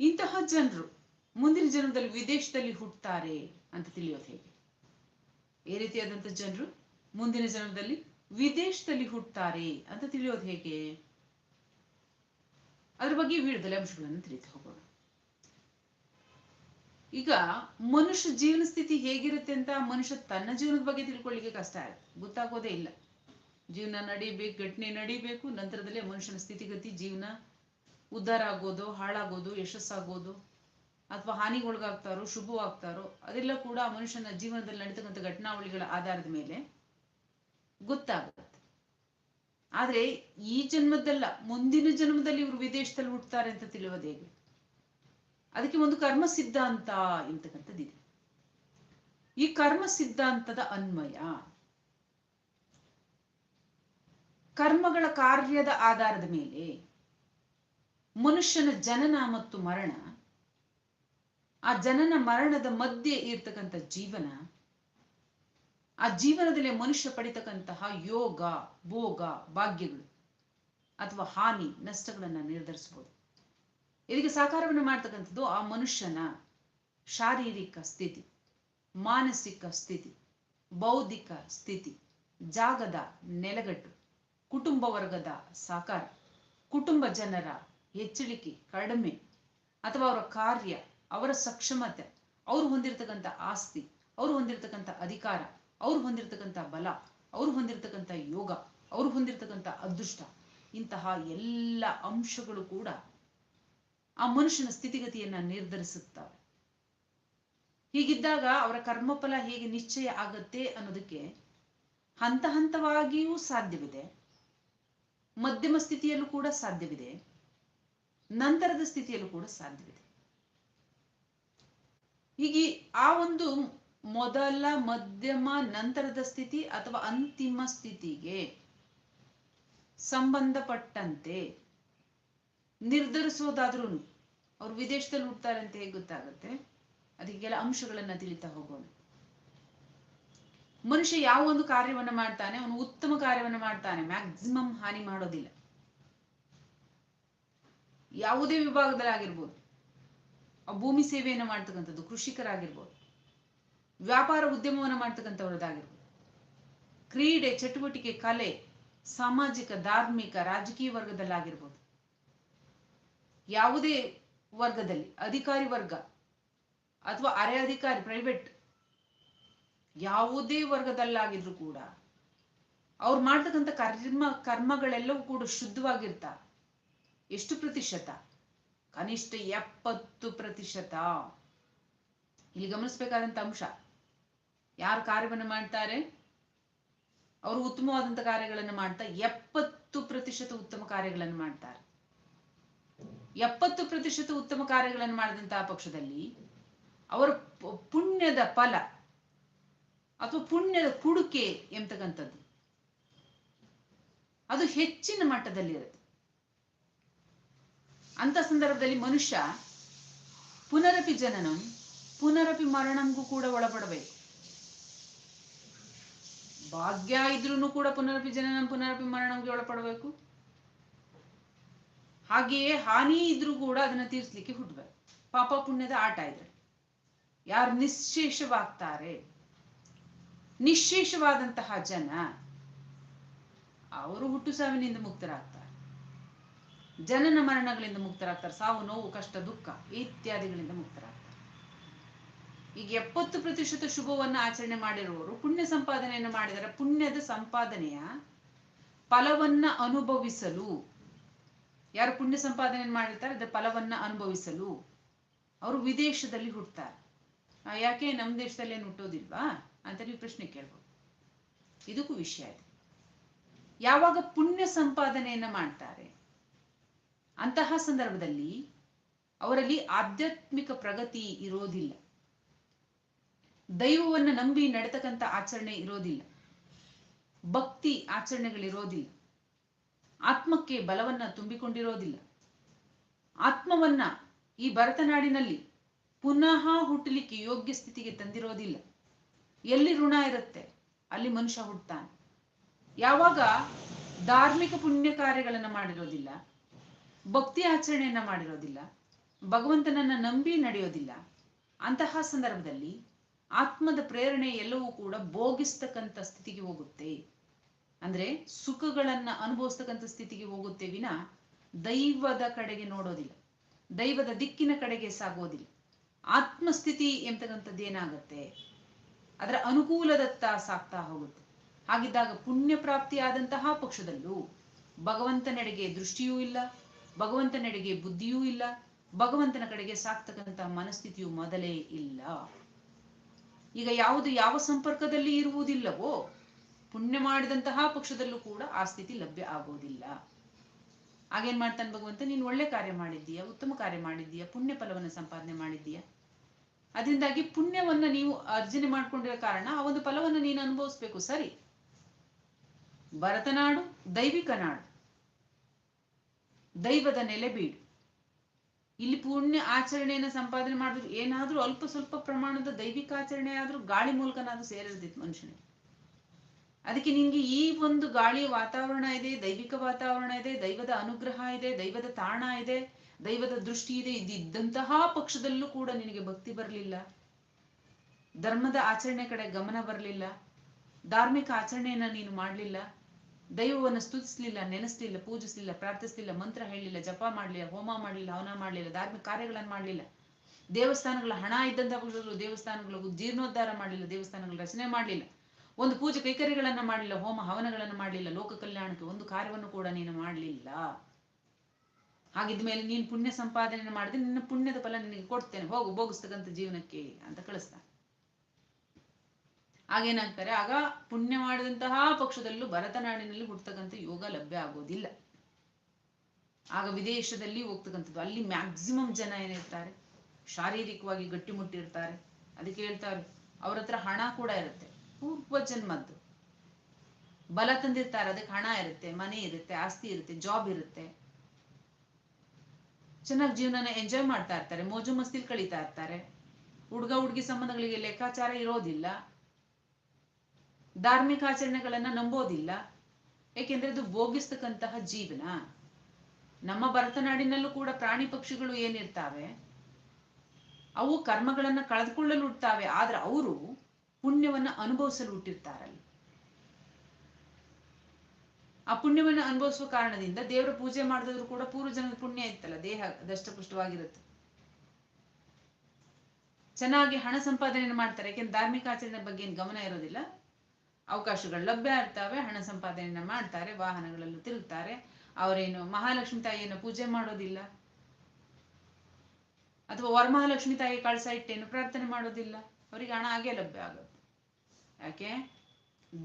ಇಂತಹ ಜನರು ಮುಂದಿನ ಜನ್ಮದಲ್ಲಿ ವಿದೇಶದಲ್ಲಿ ಹುಟ್ಟುತ್ತಾರೆ ಅಂತ ತಿಳಿಯೋದು ಹೇಗೆ? ಈ ರೀತಿಯಾದಂಥ ಜನರು ಮುಂದಿನ ಜನ್ಮದಲ್ಲಿ ವಿದೇಶದಲ್ಲಿ ಹುಟ್ಟುತ್ತಾರೆ ಅಂತ ತಿಳಿಯೋದು ಹೇಗೆ? ಅದ್ರ ಬಗ್ಗೆ ವಿಡಿಯೋದಲ್ಲಿ ಅಂಶಗಳನ್ನು ತಿಳಿದು ಹೋಗೋಣ. ಈಗ ಮನುಷ್ಯ ಜೀವನ ಸ್ಥಿತಿ ಹೇಗಿರುತ್ತೆ ಅಂತ ಮನುಷ್ಯ ತನ್ನ ಜೀವನದ ಬಗ್ಗೆ ತಿಳ್ಕೊಳ್ಳಿಕ್ಕೆ ಕಷ್ಟ ಆಗುತ್ತೆ. ಗೊತ್ತಾಗೋದೇ ಇಲ್ಲ. ಜೀವನ ನಡಿಬೇಕು, ಘಟನೆ ನಡಿಬೇಕು, ನಂತರದಲ್ಲೇ ಮನುಷ್ಯನ ಸ್ಥಿತಿಗತಿ, ಜೀವನ ಉದ್ಧಾರ ಆಗೋದು ಹಾಳಾಗೋದು, ಯಶಸ್ಸಾಗೋದು ಅಥವಾ ಹಾನಿಗೊಳಗಾಗ್ತಾರೋ, ಶುಭವಾಗ್ತಾರೋ, ಅದೆಲ್ಲ ಕೂಡ ಮನುಷ್ಯನ ಜೀವನದಲ್ಲಿ ನಡೀತಕ್ಕಂಥ ಘಟನಾವಳಿಗಳ ಆಧಾರದ ಮೇಲೆ ಗೊತ್ತಾಗುತ್ತೆ. ಆದ್ರೆ ಈ ಜನ್ಮದಲ್ಲ, ಮುಂದಿನ ಜನ್ಮದಲ್ಲಿ ಇವರು ವಿದೇಶದಲ್ಲಿ ಹುಟ್ಟುತ್ತಾರೆ ಅಂತ ತಿಳಿಯೋದು ಹೇಗೆ? ಅದಕ್ಕೆ ಒಂದು ಕರ್ಮ ಸಿದ್ಧಾಂತ ಎಂತಕ್ಕಂಥದ್ದಿದೆ ಈ ಕರ್ಮ ಸಿದ್ಧಾಂತದ ಅನ್ವಯ, ಕರ್ಮಗಳ ಕಾರ್ಯದ ಆಧಾರದ ಮೇಲೆ ಮನುಷ್ಯನ ಜನನ ಮತ್ತು ಮರಣ, ಆ ಜನನ ಮರಣದ ಮಧ್ಯೆ ಇರ್ತಕ್ಕಂಥ ಜೀವನ, ಆ ಜೀವನದಲ್ಲಿ ಮನುಷ್ಯ ಪಡಿತಕ್ಕಂತಹ ಯೋಗ, ಭೋಗ, ಭಾಗ್ಯಗಳು ಅಥವಾ ಹಾನಿ, ನಷ್ಟಗಳನ್ನ ನಿರ್ಧರಿಸಬಹುದು ಇದಕ್ಕೆ ಸಾಕಾರವನ್ನು ಮಾಡ್ತಕ್ಕಂಥದ್ದು ಆ ಮನುಷ್ಯನ ಶಾರೀರಿಕ ಸ್ಥಿತಿ, ಮಾನಸಿಕ ಸ್ಥಿತಿ, ಬೌದ್ಧಿಕ ಸ್ಥಿತಿ, ಜಾಗದ ನೆಲಗಟ್ಟು, ಕುಟುಂಬ ವರ್ಗದ ಸಾಕಾರ, ಕುಟುಂಬ ಜನರ ಹೆಚ್ಚಳಿಕೆ, ಕಡಿಮೆ ಅಥವಾ ಅವರ ಕಾರ್ಯ, ಅವರ ಸಕ್ಷಮತೆ, ಅವರು ಹೊಂದಿರತಕ್ಕಂಥ ಆಸ್ತಿ, ಅವರು ಹೊಂದಿರತಕ್ಕಂಥ ಅಧಿಕಾರ, ಅವರು ಹೊಂದಿರತಕ್ಕಂಥ ಬಲ, ಅವ್ರು ಹೊಂದಿರತಕ್ಕಂಥ ಯೋಗ, ಅವರು ಹೊಂದಿರತಕ್ಕಂಥ ಅದೃಷ್ಟ, ಇಂತಹ ಎಲ್ಲ ಅಂಶಗಳು ಕೂಡ ಆ ಮನುಷ್ಯನ ಸ್ಥಿತಿಗತಿಯನ್ನ ನಿರ್ಧರಿಸುತ್ತವೆ. ಹೀಗಿದ್ದಾಗ ಅವರ ಕರ್ಮಫಲ ಹೇಗೆ ನಿಶ್ಚಯ ಆಗತ್ತೆ ಅನ್ನೋದಕ್ಕೆ ಹಂತ ಹಂತವಾಗಿಯೂ ಸಾಧ್ಯವಿದೆ. ಮಧ್ಯಮ ಸ್ಥಿತಿಯಲ್ಲೂ ಕೂಡ ಸಾಧ್ಯವಿದೆ. ನಂತರದ ಸ್ಥಿತಿಯಲ್ಲೂ ಕೂಡ ಸಾಧ್ಯವಿದೆ. ಹೀಗೆ ಆ ಒಂದು ಮೊದಲ, ಮಧ್ಯಮ, ನಂತರದ ಸ್ಥಿತಿ ಅಥವಾ ಅಂತಿಮ ಸ್ಥಿತಿಗೆ ಸಂಬಂಧಪಟ್ಟಂತೆ ನಿರ್ಧರಿಸೋದಾದ್ರೂ ಅವ್ರು ವಿದೇಶದಲ್ಲಿ ಹುಡ್ತಾರೆ ಅಂತ ಹೇಗೆ ಗೊತ್ತಾಗುತ್ತೆ? ಅದಕ್ಕೆಲ್ಲ ಕೆಲ ಅಂಶಗಳನ್ನ ತಿಳಿತಾ ಹೋಗೋಣ. ಮನುಷ್ಯ ಯಾವ ಒಂದು ಕಾರ್ಯವನ್ನ ಮಾಡ್ತಾನೆ, ಅವನು ಉತ್ತಮ ಕಾರ್ಯವನ್ನ ಮಾಡ್ತಾನೆ ಮ್ಯಾಕ್ಸಿಮಮ್ ಹಾನಿ ಮಾಡೋದಿಲ್ಲ. ಯಾವುದೇ ವಿಭಾಗದಲ್ಲಿ ಆಗಿರ್ಬೋದು. ಭೂಮಿ ಸೇವೆಯನ್ನು ಮಾಡ್ತಕ್ಕಂಥದ್ದು ಕೃಷಿಕರಾಗಿರ್ಬೋದು. ವ್ಯಾಪಾರ ಉದ್ಯಮವನ್ನು ಮಾಡ್ತಕ್ಕಂಥವ್ರದ್ದಾಗಿರ್ಬೋದು. ಕ್ರೀಡೆ, ಚಟುವಟಿಕೆ, ಕಲೆ, ಸಾಮಾಜಿಕ, ಧಾರ್ಮಿಕ, ರಾಜಕೀಯ ವರ್ಗದಲ್ಲಾಗಿರ್ಬೋದು. ಯಾವುದೇ ವರ್ಗದಲ್ಲಿ, ಅಧಿಕಾರಿ ವರ್ಗ ಅಥವಾ ಅರೆ ಅಧಿಕಾರಿ, ಪ್ರೈವೇಟ್, ಯಾವುದೇ ವರ್ಗದಲ್ಲಾಗಿದ್ರು ಕೂಡ ಅವ್ರು ಮಾಡ್ತಕ್ಕಂಥ ಕರ್ಮ, ಕರ್ಮಗಳೆಲ್ಲವೂ ಕೂಡ ಶುದ್ಧವಾಗಿರ್ತಾವೆ ಎಷ್ಟು ಪ್ರತಿಶತ? ಕನಿಷ್ಠ ಎಪ್ಪತ್ತು ಪ್ರತಿಶತ. ಇಲ್ಲಿ ಗಮನಿಸಬೇಕಾದಂತ ಅಂಶ. ಯಾರು ಕಾರ್ಯವನ್ನು ಮಾಡ್ತಾರೆ? ಅವರು ಉತ್ತಮವಾದಂತ ಕಾರ್ಯಗಳನ್ನು ಮಾಡ್ತಾ ಎಪ್ಪತ್ತು ಪ್ರತಿಶತ ಉತ್ತಮ ಕಾರ್ಯಗಳನ್ನು ಮಾಡ್ತಾರೆ. ಎಪ್ಪತ್ತು ಪ್ರತಿಶತ ಉತ್ತಮ ಕಾರ್ಯಗಳನ್ನು ಮಾಡಿದಂತಹ ಪಕ್ಷದಲ್ಲಿ ಅವರ ಪುಣ್ಯದ ಫಲ ಅಥವಾ ಪುಣ್ಯದ ಕುಡುಕೆ ಎಂತಕ್ಕಂಥದ್ದು? ಅದು ಹೆಚ್ಚಿನ ಮಟ್ಟದಲ್ಲಿರುತ್ತೆ. ಅಂತ ಸಂದರ್ಭದಲ್ಲಿ ಮನುಷ್ಯ ಪುನರಪಿ ಜನನಂ, ಪುನರಪಿ ಮರಣಂಗೂ ಕೂಡ ಒಳಪಡಬೇಕು. ಭಾಗ್ಯ ಇದ್ರೂ ಕೂಡ ಪುನರಪಿ ಜನನ, ಪುನರಪಿ ಮರಣಂಗೆ ಒಳಪಡಬೇಕು. ಹಾಗೆಯೇ ಹಾನಿ ಇದ್ರೂ ಕೂಡ ಅದನ್ನ ತೀರಿಸ್ಲಿಕ್ಕೆ ಹುಟ್ಟಬೇಕು ಪಾಪ ಪುಣ್ಯದ ಆಟ ಇದ್ರೆ ಯಾರು ನಿಶ್ಶೇಷವಾಗ್ತಾರೆ? ನಿಶ್ಶೇಷವಾದಂತಹ ಜನ, ಅವರು ಹುಟ್ಟು ಸಾವಿನಿಂದ ಮುಕ್ತರಾಗ್ತಾರೆ. ಜನನ ಮರಣಗಳಿಂದ ಮುಕ್ತರಾಗ್ತಾರೆ. ಸಾವು, ನೋವು, ಕಷ್ಟ, ದುಃಖ ಇತ್ಯಾದಿಗಳಿಂದ ಮುಕ್ತರಾಗ್ತಾರೆ. ಈಗ ಎಪ್ಪತ್ತು ಪ್ರತಿಶತ ಶುಭವನ್ನ ಆಚರಣೆ ಮಾಡಿರುವವರು ಪುಣ್ಯ ಸಂಪಾದನೆಯನ್ನು ಮಾಡಿದರೆ. ಪುಣ್ಯದ ಸಂಪಾದನೆಯ ಫಲವನ್ನ ಅನುಭವಿಸಲು. ಯಾರು ಪುಣ್ಯ ಸಂಪಾದನೆ ಮಾಡಿರ್ತಾರೆ? ಅದರ ಫಲವನ್ನ ಅನುಭವಿಸಲು. ಅವರು ವಿದೇಶದಲ್ಲಿ ಹುಟ್ಟುತ್ತಾರೆ ಯಾಕೆ? ನಮ್ಮ ದೇಶದಲ್ಲಿ ಏನು ಹುಟ್ಟೋದಿಲ್ವಾ? ಅಂತ ನೀವು ಪ್ರಶ್ನೆ ಕೇಳ್ಬೋದು. ಇದಕ್ಕೂ ವಿಷಯ ಇದೆ. ಯಾವಾಗ ಪುಣ್ಯ ಸಂಪಾದನೆಯನ್ನ ಮಾಡ್ತಾರೆ? ಅಂತಹ ಸಂದರ್ಭದಲ್ಲಿ ಅವರಲ್ಲಿ ಆಧ್ಯಾತ್ಮಿಕ ಪ್ರಗತಿ ಇರೋದಿಲ್ಲ. ದೈವವನ್ನು ನಂಬಿ ನಡೆತಕ್ಕಂಥ ಆಚರಣೆ ಇರೋದಿಲ್ಲ. ಭಕ್ತಿ ಆಚರಣೆಗಳಿರೋದಿಲ್ಲ. ಆತ್ಮಕ್ಕೆ ಬಲವನ್ನ ತುಂಬಿಕೊಂಡಿರೋದಿಲ್ಲ. ಆತ್ಮವನ್ನ ಈ ಭರತನಾಡಿನಲ್ಲಿ ಪುನಃ ಹುಟ್ಟಲಿಕ್ಕೆ ಯೋಗ್ಯ ಸ್ಥಿತಿಗೆ ತಂದಿರೋದಿಲ್ಲ. ಎಲ್ಲಿ ಋಣ ಇರುತ್ತೆ, ಅಲ್ಲಿ ಮನುಷ್ಯ ಹುಟ್ಟುತ್ತಾನೆ ಯಾವಾಗ ಧಾರ್ಮಿಕ ಪುಣ್ಯ ಕಾರ್ಯಗಳನ್ನು ಮಾಡಿರೋದಿಲ್ಲ ಭಕ್ತಿ ಆಚರಣೆಯನ್ನ ಮಾಡಿರೋದಿಲ್ಲ. ಭಗವಂತನನ್ನ ನಂಬಿ ನಡೆಯೋದಿಲ್ಲ. ಅಂತಹ ಸಂದರ್ಭದಲ್ಲಿ ಆತ್ಮದ ಪ್ರೇರಣೆ ಎಲ್ಲವೂ ಕೂಡ ಭೋಗಿಸ್ತಕ್ಕಂಥ ಸ್ಥಿತಿಗೆ ಹೋಗುತ್ತೆ. ಅಂದ್ರೆ ಸುಖಗಳನ್ನ ಅನುಭವಿಸ್ತಕ್ಕಂಥ ಸ್ಥಿತಿಗೆ ಹೋಗುತ್ತೆ ವಿನ ದೈವದ ಕಡೆಗೆ ನೋಡೋದಿಲ್ಲ. ದೈವದ ದಿಕ್ಕಿನ ಕಡೆಗೆ ಸಾಗೋದಿಲ್ಲ. ಆತ್ಮಸ್ಥಿತಿ ಎಂತಕ್ಕಂಥದ್ದು ಏನಾಗುತ್ತೆ? ಅದರ ಅನುಕೂಲದತ್ತ ಸಾಕ್ತಾ ಹೋಗುತ್ತೆ. ಹಾಗಿದ್ದಾಗ ಪುಣ್ಯ ಪ್ರಾಪ್ತಿಯಾದಂತಹ ಪಕ್ಷದಲ್ಲೂ ಭಗವಂತನೆಡೆಗೆ ದೃಷ್ಟಿಯೂ ಇಲ್ಲ. ಭಗವಂತನೆಡೆಗೆ ಬುದ್ಧಿಯೂ ಇಲ್ಲ, ಭಗವಂತನ ಕಡೆಗೆ ಸಾಕ್ತಕ್ಕಂಥ ಮನಸ್ಥಿತಿಯು ಮೊದಲೇ ಇಲ್ಲ. ಈಗ ಯಾವುದು ಯಾವ ಸಂಪರ್ಕದಲ್ಲಿ ಇರುವುದಿಲ್ಲವೋ, ಪುಣ್ಯ ಮಾಡಿದಂತಹ ಪಕ್ಷದಲ್ಲೂ ಕೂಡ ಆ ಸ್ಥಿತಿ ಲಭ್ಯ ಆಗೋದಿಲ್ಲ ಆಗೇನ್ ಮಾಡ್ತಾನೆ ಭಗವಂತ, ನೀನು ಒಳ್ಳೆ ಕಾರ್ಯ ಮಾಡಿದ್ದೀಯ, ಉತ್ತಮ ಕಾರ್ಯ ಮಾಡಿದ್ದೀಯ, ಪುಣ್ಯ ಫಲವನ್ನು ಸಂಪಾದನೆ ಮಾಡಿದ್ದೀಯ? ಅದರಿಂದಾಗಿ ಪುಣ್ಯವನ್ನ ನೀವು ಅರ್ಜನೆ ಮಾಡ್ಕೊಂಡಿರೋ ಕಾರಣ ಆ ಒಂದು ಫಲವನ್ನು ನೀನು ಅನುಭವಿಸ್ಬೇಕು. ಸರಿ. ಭರತನಾಡು, ದೈವಿಕ ನಾಡು. ದೈವದ ನೆಲೆಬೀಡು ಇಲ್ಲಿ ಪುಣ್ಯ ಆಚರಣೆಯನ್ನ ಸಂಪಾದನೆ ಮಾಡಿದ್ರು. ಏನಾದ್ರೂ ಅಲ್ಪ ಸ್ವಲ್ಪ ಪ್ರಮಾಣದ ದೈವಿಕ ಆಚರಣೆ ಆದ್ರೂ ಗಾಳಿ ಮೂಲಕನಾದ್ರೂ ಸೇರಿರ್ತಿತ್ತು ಮನುಷ್ಯನಿಗೆ. ಅದಕ್ಕೆ ನಿನ್ಗೆ ಈ ಒಂದು ಗಾಳಿಯ ವಾತಾವರಣ ಇದೆ, ದೈವಿಕ ವಾತಾವರಣ ಇದೆ, ದೈವದ ಅನುಗ್ರಹ ಇದೆ, ದೈವದ ತಾಣ ಇದೆ, ದೈವದ ದೃಷ್ಟಿ ಇದೆ, ಇದ್ದಂತಹ ಪಕ್ಷದಲ್ಲೂ ಕೂಡ ನಿನಗೆ ಭಕ್ತಿ ಬರಲಿಲ್ಲ. ಧರ್ಮದ ಆಚರಣೆ ಕಡೆ ಗಮನ ಬರಲಿಲ್ಲ. ಧಾರ್ಮಿಕ ಆಚರಣೆಯನ್ನ ನೀನು ಮಾಡಲಿಲ್ಲ. ದೈವವನ್ನು ಸ್ತುತಿಸ್ಲಿಲ್ಲ, ನೆನೆಸ್ಲಿಲ್ಲ, ಪೂಜಿಸ್ಲಿಲ್ಲ, ಪ್ರಾರ್ಥಿಸ್ಲಿಲ್ಲ, ಮಂತ್ರ ಹೇಳಲಿಲ್ಲ ಜಪ ಮಾಡಲಿಲ್ಲ, ಹೋಮ ಮಾಡಲಿಲ್ಲ, ಹವನ ಮಾಡಲಿಲ್ಲ, ಧಾರ್ಮಿಕ ಕಾರ್ಯಗಳನ್ನು ಮಾಡಲಿಲ್ಲ. ದೇವಸ್ಥಾನಗಳ ಹಣ ಇದ್ದಂತಹ ಪಕ್ಷದಲ್ಲೂ ದೇವಸ್ಥಾನಗಳು ಜೀರ್ಣೋದ್ಧಾರ ಮಾಡಲಿಲ್ಲ, ದೇವಸ್ಥಾನಗಳ ರಚನೆ ಮಾಡಲಿಲ್ಲ. ಒಂದು ಪೂಜೆ ಕೈಕರಿಗಳನ್ನು ಮಾಡಲಿಲ್ಲ, ಹೋಮ ಹವನಗಳನ್ನು ಮಾಡಲಿಲ್ಲ, ಲೋಕ ಕಲ್ಯಾಣಕ್ಕೆ ಒಂದು ಕಾರ್ಯವನ್ನು ಕೂಡ ನೀನು ಮಾಡಲಿಲ್ಲ. ಹಾಗಿದ್ಮೇಲೆ ನೀನು ಪುಣ್ಯ ಸಂಪಾದನೆ ಮಾಡಿದ್ರೆ ನಿನ್ನ ಪುಣ್ಯದ ಫಲ ನಿನಗೆ ಕೊಡ್ತೇನೆ. ಹೋಗು, ಭೋಗಿಸ್ತಕ್ಕಂಥ ಜೀವನಕ್ಕೆ ಅಂತ ಕಳಿಸ್ತಾನೆ. ಆಗೇನಾಗ್ತಾರೆ ಆಗ ಪುಣ್ಯ ಮಾಡಿದಂತಹ ಪಕ್ಷದಲ್ಲೂ ಭರತನಾಡಿನಲ್ಲಿ ಹುಟ್ಟತಕ್ಕಂಥ ಯೋಗ ಲಭ್ಯ ಆಗೋದಿಲ್ಲ. ಆಗ ವಿದೇಶದಲ್ಲಿ ಹೋಗ್ತಕ್ಕಂಥದ್ದು, ಅಲ್ಲಿ ಮ್ಯಾಕ್ಸಿಮಮ್ ಜನ ಏನಿರ್ತಾರೆ, ಶಾರೀರಿಕವಾಗಿ ಗಟ್ಟಿಮುಟ್ಟಿರ್ತಾರೆ ಅದಕ್ಕೆ ಹೇಳ್ತಾರೆ, ಅವ್ರ ಹತ್ರ ಹಣ ಕೂಡ ಇರುತ್ತೆ ಪೂರ್ವ ಜನ್ಮದ್ದು ಬಲ ತಂದಿರ್ತಾರೆ, ಅದಕ್ಕೆ ಹಣ ಇರುತ್ತೆ, ಮನೆ ಇರುತ್ತೆ, ಆಸ್ತಿ ಇರುತ್ತೆ ಜಾಬ್ ಇರುತ್ತೆ. ಚೆನ್ನಾಗಿ ಜೀವನನ ಎಂಜಾಯ್ ಮಾಡ್ತಾ ಇರ್ತಾರೆ, ಮೋಜು ಮಸ್ತಿಲ್ ಕಳೀತಾ ಇರ್ತಾರೆ. ಹುಡುಗ ಹುಡುಗಿ ಸಂಬಂಧಗಳಿಗೆ ಲೆಕ್ಕಾಚಾರ ಇರೋದಿಲ್ಲ. ಧಾರ್ಮಿಕ ಆಚರಣೆಗಳನ್ನ ನಂಬೋದಿಲ್ಲ. ಏಕೆಂದ್ರೆ ಅದು ಭೋಗಿಸ್ತಕ್ಕಂತಹ ಜೀವನ. ನಮ್ಮ ಭರತನಾಡಿನಲ್ಲೂ ಕೂಡ ಪ್ರಾಣಿ ಪಕ್ಷಿಗಳು ಏನಿರ್ತಾವೆ, ಅವು ಕರ್ಮಗಳನ್ನ ಕಳೆದುಕೊಳ್ಳಲು ಹುಟ್ಟುತ್ತವೆ ಆದ್ರೆ ಅವರು ಪುಣ್ಯವನ್ನ ಅನುಭವಿಸಲು ಹುಟ್ಟಿರ್ತಾರಲ್ಲಿ ಆ ಪುಣ್ಯವನ್ನು ಅನುಭವಿಸುವ ಕಾರಣದಿಂದ ದೇವರ ಪೂಜೆ ಮಾಡಿದ್ರು ಕೂಡ ಪೂರ್ವ ಜನ್ಮದ ಪುಣ್ಯ ಇತ್ತಲ್ಲ, ದೇಹ ದಷ್ಟಪುಷ್ಟವಾಗಿರುತ್ತೆ. ಚೆನ್ನಾಗಿ ಹಣ ಸಂಪಾದನೆ ಮಾಡ್ತಾರೆ, ಯಾಕೆಂದ್ರೆ ಧಾರ್ಮಿಕ ಆಚರಣೆ ಬಗ್ಗೆ ಏನು ಗಮನ ಇರೋದಿಲ್ಲ. ಅವಕಾಶಗಳು ಲಭ್ಯ ಇರ್ತವೆ ಹಣ ಸಂಪಾದನೆಯನ್ನ ಮಾಡ್ತಾರೆ, ವಾಹನಗಳಲ್ಲೂ ತಿರುಗ್ತಾರೆ. ಅವರೇನು ಮಹಾಲಕ್ಷ್ಮಿ ತಾಯಿಯನ್ನು ಪೂಜೆ ಮಾಡೋದಿಲ್ಲ? ಅಥವಾ ವರಮಹಾಲಕ್ಷ್ಮಿ ತಾಯಿ ಕಳಸ ಇಟ್ಟೇನು ಪ್ರಾರ್ಥನೆ ಮಾಡೋದಿಲ್ಲ? ಅವರಿಗೆ ಹಣ ಹಾಗೆ ಲಭ್ಯ ಆಗುತ್ತೆ. ಯಾಕೆ?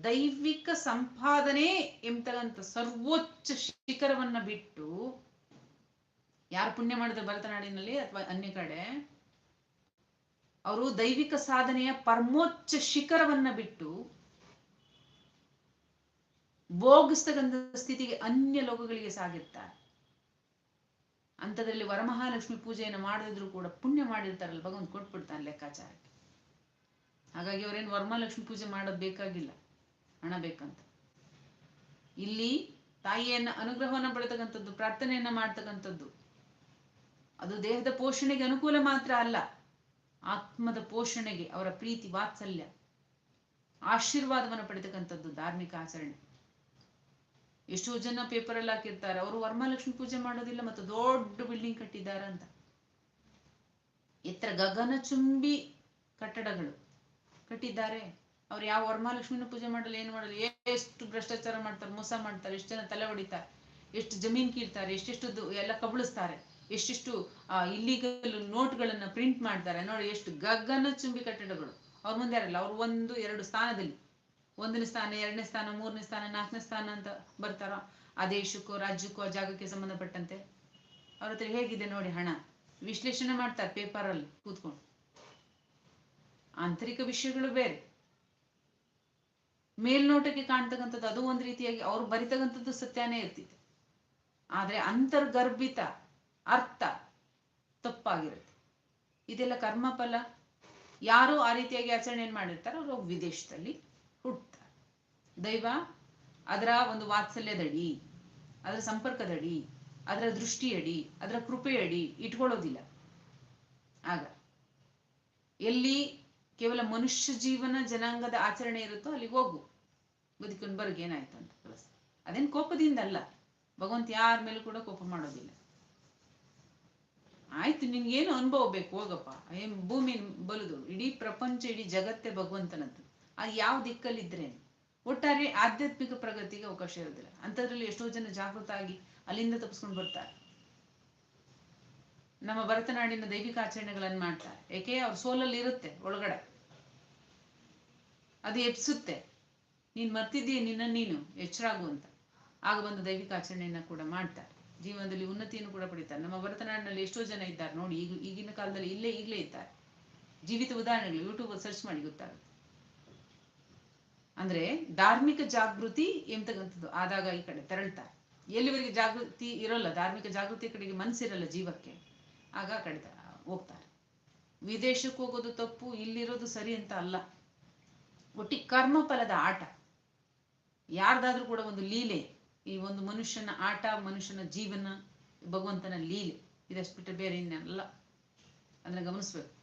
ದೈವಿಕ ಸಂಪಾದನೆ ಎಂಬತಕ್ಕಂಥ ಸರ್ವೋಚ್ಚ ಶಿಖರವನ್ನ ಬಿಟ್ಟು ಯಾರು ಪುಣ್ಯ ಮಾಡಿದ್ರೆ ಭರತನಾಡಿನಲ್ಲಿ ಅಥವಾ ಅನ್ಯ ಕಡೆ, ಅವರು ದೈವಿಕ ಸಾಧನೆಯ ಪರಮೋಚ್ಚ ಶಿಖರವನ್ನ ಬಿಟ್ಟು ಭೋಗಿಸ್ತಕ್ಕಂಥ ಸ್ಥಿತಿಗೆ ಅನ್ಯ ಲೋಕಗಳಿಗೆ ಸಾಗಿರ್ತಾರೆ. ಅಂಥದ್ರಲ್ಲಿ ವರಮಹಾಲಕ್ಷ್ಮಿ ಪೂಜೆಯನ್ನು ಮಾಡಿದ್ರು ಕೂಡ ಪುಣ್ಯ ಮಾಡಿರ್ತಾರಲ್ಲ, ಭಗವಂತ ಕೊಟ್ಬಿಡ್ತಾನೆ ಲೆಕ್ಕಾಚಾರಕ್ಕೆ. ಹಾಗಾಗಿ ಅವರೇನು ವರಮಹಾಲಕ್ಷ್ಮಿ ಪೂಜೆ ಮಾಡೋದು ಬೇಕಾಗಿಲ್ಲ, ಹಣ ಬೇಕಂತ. ಇಲ್ಲಿ ತಾಯಿಯನ್ನ ಅನುಗ್ರಹವನ್ನ ಪಡೆತಕ್ಕಂಥದ್ದು, ಪ್ರಾರ್ಥನೆಯನ್ನ ಮಾಡ್ತಕ್ಕಂಥದ್ದು, ಅದು ದೇಹದ ಪೋಷಣೆಗೆ ಅನುಕೂಲ ಮಾತ್ರ ಅಲ್ಲ, ಆತ್ಮದ ಪೋಷಣೆಗೆ, ಅವರ ಪ್ರೀತಿ, ವಾತ್ಸಲ್ಯ, ಆಶೀರ್ವಾದವನ್ನು ಪಡೆತಕ್ಕಂಥದ್ದು ಧಾರ್ಮಿಕ ಆಚರಣೆ. ಎಷ್ಟೋ ಜನ ಪೇಪರ್ ಅಲ್ಲಿ ಹಾಕಿರ್ತಾರೆ. ಅವರು ವರ್ಮಹಾಲಕ್ಷ್ಮಿ ಪೂಜೆ ಮಾಡೋದಿಲ್ಲ ಮತ್ತು ದೊಡ್ಡ ಬಿಲ್ಡಿಂಗ್ ಕಟ್ಟಿದ್ದಾರೆ ಅಂತ. ಎತ್ತರ ಗಗನ ಚುಂಬಿ ಕಟ್ಟಡಗಳು ಕಟ್ಟಿದ್ದಾರೆ. ಅವ್ರು ಯಾವ ವರ್ಮಹಾಲಕ್ಷ್ಮಿನ ಪೂಜೆ ಮಾಡಲ್ಲ, ಏನು ಮಾಡಲ್ಲ, ಎಷ್ಟು ಭ್ರಷ್ಟಾಚಾರ ಮಾಡ್ತಾರೆ, ಮೋಸ ಮಾಡ್ತಾರೆ, ಎಷ್ಟು ಜನ ತಲೆ ಹೊಡಿತಾರೆ, ಎಷ್ಟು ಜಮೀನ್ ಕೀಳ್ತಾರೆ, ಎಷ್ಟೆಷ್ಟು ಎಲ್ಲ ಕಬಳಿಸ್ತಾರೆ, ಎಷ್ಟೆಷ್ಟು ಇಲ್ಲಿಗಲ್ ನೋಟ್ಗಳನ್ನ ಪ್ರಿಂಟ್ ಮಾಡ್ತಾರೆ. ನೋಡಿ, ಎಷ್ಟು ಗಗನ ಚುಂಬಿ ಕಟ್ಟಡಗಳು. ಅವ್ರ ಮುಂದೆ ಯಾರಲ್ಲ, ಅವ್ರು ಒಂದು, ಎರಡು ಸ್ಥಾನದಲ್ಲಿ. ಒಂದನೇ ಸ್ಥಾನ, ಎರಡನೇ ಸ್ಥಾನ, ಮೂರನೇ ಸ್ಥಾನ, ನಾಲ್ಕನೇ ಸ್ಥಾನ ಅಂತ ಬರ್ತಾರೋ, ಆ ದೇಶಕ್ಕೋ, ರಾಜ್ಯಕ್ಕೋ ಜಾಗಕ್ಕೆ ಸಂಬಂಧಪಟ್ಟಂತೆ. ಅವ್ರ ಹತ್ರ ಹೇಗಿದೆ ನೋಡಿ ಹಣ? ವಿಶ್ಲೇಷಣೆ ಮಾಡ್ತಾರೆ ಪೇಪರಲ್ಲಿ, ಕೂತ್ಕೊಂಡು. ಆಂತರಿಕ ವಿಷಯಗಳು ಬೇರೆ. ಮೇಲ್ನೋಟಕ್ಕೆ ಕಾಣ್ತಕ್ಕಂಥದ್ದು ಅದು ಒಂದು ರೀತಿಯಾಗಿ, ಅವ್ರು ಬರಿತಕ್ಕಂಥದ್ದು ಸತ್ಯನೇ ಇರ್ತಿತ್ತು. ಆದ್ರೆ ಅಂತರ್ಗರ್ಭಿತ ಅರ್ಥ ತಪ್ಪಾಗಿರುತ್ತೆ. ಇದೆಲ್ಲ ಕರ್ಮಫಲ. ಯಾರು ಆ ರೀತಿಯಾಗಿ ಆಚರಣೆಯನ್ನು ಮಾಡಿರ್ತಾರೆ, ಅವರು ವಿದೇಶದಲ್ಲಿ ಹುಟ್ಟುತ್ತಾರೆ ದೈವ ಅದರ ಒಂದು ವಾತ್ಸಲ್ಯದಡಿ, ಅದರ ಸಂಪರ್ಕದಡಿ, ಅದರ ದೃಷ್ಟಿಯಡಿ, ಅದರ ಕೃಪೆಯಡಿ ಇಟ್ಕೊಳ್ಳೋದಿಲ್ಲ. ಆಗ ಎಲ್ಲಿ ಕೇವಲ ಮನುಷ್ಯ ಜೀವನ ಜನಾಂಗದ ಆಚರಣೆ ಇರುತ್ತೋ ಅಲ್ಲಿಗೆ ಹೋಗು. ಬದುಕೊಂಡು ಬರ್ಗೆ ಏನಾಯ್ತು ಅಂತ ಪ್ಲಸ್ ಅದೇನು ಕೋಪದಿಂದ ಅಲ್ಲ ಭಗವಂತ ಯಾರ ಮೇಲೂ ಕೂಡ ಕೋಪ ಮಾಡೋದಿಲ್ಲ. ಆಯ್ತು, ನಿನ್ಗೇನು ಅನುಭವ ಬೇಕು, ಹೋಗಪ್ಪ. ಏನ್ ಭೂಮಿ ಬಲುದು. ಇಡೀ ಪ್ರಪಂಚ, ಇಡೀ ಜಗತ್ತೇ ಭಗವಂತನದ್ದು. ಅದು ಯಾವ ದಿಕ್ಕಲ್ಲಿದ್ರೆ ಒಟ್ಟಾರೆ ಆಧ್ಯಾತ್ಮಿಕ ಪ್ರಗತಿಗೆ ಅವಕಾಶ ಇರೋದಿಲ್ಲ. ಅಂಥದ್ರಲ್ಲಿ ಎಷ್ಟೋ ಜನ ಜಾಗೃತ ಆಗಿ ಅಲ್ಲಿಂದ ತಪ್ಪಿಸ್ಕೊಂಡು ಬರ್ತಾರೆ. ನಮ್ಮ ಭರತನಾಡಿನ ದೈವಿಕ ಆಚರಣೆಗಳನ್ನು ಮಾಡ್ತಾರೆ. ಏಕೆ? ಅವ್ರ ಸೋಲಲ್ಲಿ ಇರುತ್ತೆ ಒಳಗಡೆ. ಅದು ಎಪ್ಸುತ್ತೆ ನೀನ್ ಮರ್ತಿದ್ದೀಯ ನಿನ್ನ ನೀನು, ಎಚ್ಚರಾಗು ಅಂತ. ಆಗ ಬಂದು ದೈವಿಕ ಆಚರಣೆಯನ್ನ ಕೂಡ ಮಾಡ್ತಾರೆ. ಜೀವನದಲ್ಲಿ ಉನ್ನತಿಯನ್ನು ಕೂಡ ಪಡಿತಾರೆ. ನಮ್ಮ ಭರತನಾಡಿನಲ್ಲಿ ಎಷ್ಟೋ ಜನ ಇದ್ದಾರೆ. ನೋಡಿ, ಈಗ ಈಗಿನ ಕಾಲದಲ್ಲಿ ಇಲ್ಲೇ, ಈಗಲೇ ಇದ್ದಾರೆ. ಜೀವಿತ ಉದಾಹರಣೆಗಳು ಯೂಟ್ಯೂಬ್ ಸರ್ಚ್ ಮಾಡಿ ಗೊತ್ತಾಗುತ್ತೆ. ಅಂದ್ರೆ ಧಾರ್ಮಿಕ ಜಾಗೃತಿ ಎಂತಕ್ಕಂಥದ್ದು? ಆದಾಗ ಈ ಕಡೆ ತೆರಳ್ತಾರೆ ಎಲ್ಲಿವರೆಗೆ ಜಾಗೃತಿ ಇರೋಲ್ಲ? ಧಾರ್ಮಿಕ ಜಾಗೃತಿ ಕಡೆಗೆ ಮನಸ್ಸಿರಲ್ಲ ಜೀವಕ್ಕೆ. ಆಗ ಕಡೆ ಹೋಗ್ತಾರೆ. ವಿದೇಶಕ್ಕೆ ಹೋಗೋದು ತಪ್ಪು, ಇಲ್ಲಿರೋದು ಸರಿ ಅಂತ ಅಲ್ಲ. ಒಟ್ಟಿ ಕರ್ಮಫಲದ ಆಟ. ಯಾರ್ದಾದ್ರೂ ಕೂಡ ಒಂದು ಲೀಲೆ, ಈ ಒಂದು ಮನುಷ್ಯನ ಆಟ, ಮನುಷ್ಯನ ಜೀವನ, ಭಗವಂತನ ಲೀಲೆ, ಇದಷ್ಟು ಬಿಟ್ಟರೆ ಬೇರೆ ಇನ್ನಲ್ಲ. ಅದನ್ನ ಗಮನಿಸ್ಬೇಕು.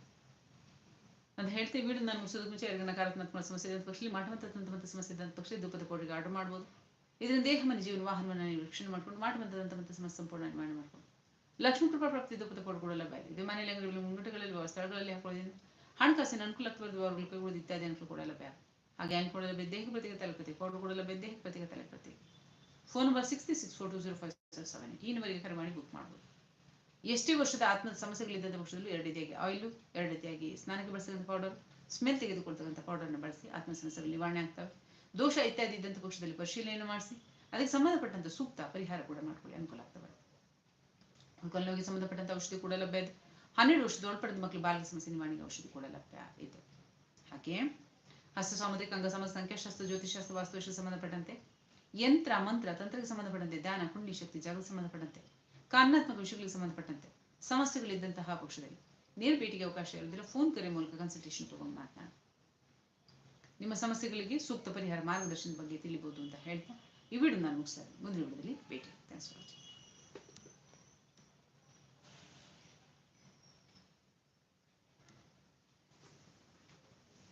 ಅಂತ ಹೇಳ್ತೀವಿ ಬಿಡು, ನಾನು ಮುಗಿಸೋದಕ್ಕೆ ಮುಂಚೆ ಯಾರಿಗ ನಕಾರಾತ್ಮಕ ಸಮಸ್ಯೆ ಇದ್ದ ಪಕ್ಷದಲ್ಲಿ ಮಾಟಮಂತ ತಂತ್ರಮಂತ ಸಮಸ್ಯೆ ಇದ್ದಂಥ ಪಕ್ಷ ದುಃಖದ ಕೋಟಿಗೆ ಆರ್ಡರ್ ಮಾಡ್ಬೋದು. ಇದರಿಂದ ದೇಹ ಮನೆ ಜೀವನ, ವಾಹನವನ್ನು ನೀವು ರಕ್ಷಣೆ ಮಾಡ್ಕೊಂಡು ಮಾಟಮಂತ ತಂತ್ರಮಂತ ಸಮಸ್ಯೆ ಸಂಪೂರ್ಣ ನಿರ್ಮಾಣ ಮಾಡ್ಕೊಂಡು ಲಕ್ಷ್ಮೀ ಕೃಪಾ ಪ್ರಾಪ್ತಿ ದುಃಖದ ಕೋಡ್ ಕೂಡ ಲಭ್ಯ ಇದೆ ಮನೆಯಲ್ಲಿ ಅಂಗಡಿಗಳಲ್ಲಿ ಮುಂಗಟಗಳಲ್ಲಿ ಸ್ಥಳಗಳಲ್ಲಿ ಹಾಕೊಳ್ಳೋದ್ರಿಂದ ಹಣಕಾಸಿನ ಅವರುಗಳು ಕೈಗೊಳ್ಳೋದು ಇತ್ಯಾದಿ ಅನುಕೂಲ ಕೂಡ ಲಭ್ಯ ಹಾಗೆ ಏನು ಕೂಡ ಲಭ್ಯ, ದೇಹ ಪ್ರತಿಗೆ ತಲೆಪತಿ ಕೋಡ್ ಕೂಡ ಲಭ್ಯ, ದೇಹ ಪ್ರತಿಗೆ ತಲೆಪತಿ phone number six six four two zero five seven ಈ ನಂಬರಿಗೆ ಕರೆ ಮಾಡಿ ಬುಕ್ ಮಾಡ್ಬೋದು. ಎಷ್ಟೇ ವರ್ಷದ ಆತ್ಮದ ಸಮಸ್ಯೆಗಳಿದ್ದಂಥ ಪಕ್ಷದಲ್ಲೂ ಎರಡು ರೀತಿಯಾಗಿ ಆಯಿಲು ಎರಡು ರೀತಿಯಾಗಿ ಸ್ನಾನಕ್ಕೆ ಬಳಸತಕ್ಕಂಥ ಪೌಡರ್ ಸ್ಮೆಲ್ ತೆಗೆದುಕೊಳ್ತಕ್ಕಂಥ ಪೌಡರ್ನ ಬಳಸಿ ಆತ್ಮ ಸಮಸ್ಯೆಗಳು ನಿವಾರಣೆ ಆಗ್ತವೆ. ದೋಷ ಇತ್ಯಾದಿ ಇದ್ದಂಥ ಪಕ್ಷದಲ್ಲಿ ಪರಿಶೀಲನೆ ಮಾಡಿಸಿ, ಅದಕ್ಕೆ ಸಂಬಂಧಪಟ್ಟಂಥ ಸೂಕ್ತ ಪರಿಹಾರ ಕೂಡ ಮಾಡ್ಕೊಳ್ಳಿ, ಅನುಕೂಲ ಆಗ್ತವೆ ಕಲ್ಲೋಗಿ ಸಂಬಂಧಪಟ್ಟಂಥ ಔಷಧಿ ಕೂಡ ಲಭ್ಯ ಇದೆ. ಹನ್ನೆರಡು ವರ್ಷದ ಒಳಪಡಿದ ಮಕ್ಕಳು ಬಾಲ್ಯ ಸಮಸ್ಯೆ ನಿವಾರಣೆಗೆ ಔಷಧಿ ಕೂಡ ಲಭ್ಯ ಇದೆ. ಹಾಗೆ ಹಸ್ತ ಸಾಮುದ್ರಿಕ ಅಂಗ ಸಮಸ್ಯೆ ಸಂಖ್ಯಾಶಾಸ್ತ್ರ ಜ್ಯೋತಿಷಾಸ್ತ್ರ ವಾಸ್ತುಶಾಸ್ತ್ರ ಸಂಬಂಧಪಟ್ಟಂತೆ ಯಂತ್ರ, ಮಂತ್ರ, ತಂತ್ರಕ್ಕೆ ಸಂಬಂಧಪಟ್ಟಂತೆ ಧ್ಯಾನ ಕುಂಡಲಿ ಶಕ್ತಿ ಜಾಗಕ್ಕೆ ಸಂಬಂಧಪಟ್ಟಂತೆ ಕಾರಣಾತ್ಮಕ ವಿಷಯಗಳಿಗೆ ಸಂಬಂಧಪಟ್ಟಂತೆ ಸಮಸ್ಯೆಗಳಿದ್ದಂತಹ ಪಕ್ಷದಲ್ಲಿ ನೇರ ಭೇಟಿಗೆ ಅವಕಾಶ ಇರೋದಿಲ್ಲ ಫೋನ್ ಕರೆ ಮೂಲಕ ಕನ್ಸಲ್ಟೇಷನ್ ತಗೊಂಡು ಮಾತನಾಡಿ ನಿಮ್ಮ ಸಮಸ್ಯೆಗಳಿಗೆ ಸೂಕ್ತ ಪರಿಹಾರ ಮಾರ್ಗದರ್ಶನದ ಬಗ್ಗೆ ತಿಳಿಬಹುದು ಅಂತ ಹೇಳ್ತಾ ಈ ವಿಡಿಯೋ ನಾನು ಮುಗಿಸ್ತಾ ಇದ್ದೀನಿ. ಮುಂದಿನ ವಿಡಿಯೋದಲ್ಲಿ ಭೇಟಿ ಥ್ಯಾಂಕ್ಸ್ ಫಾರ್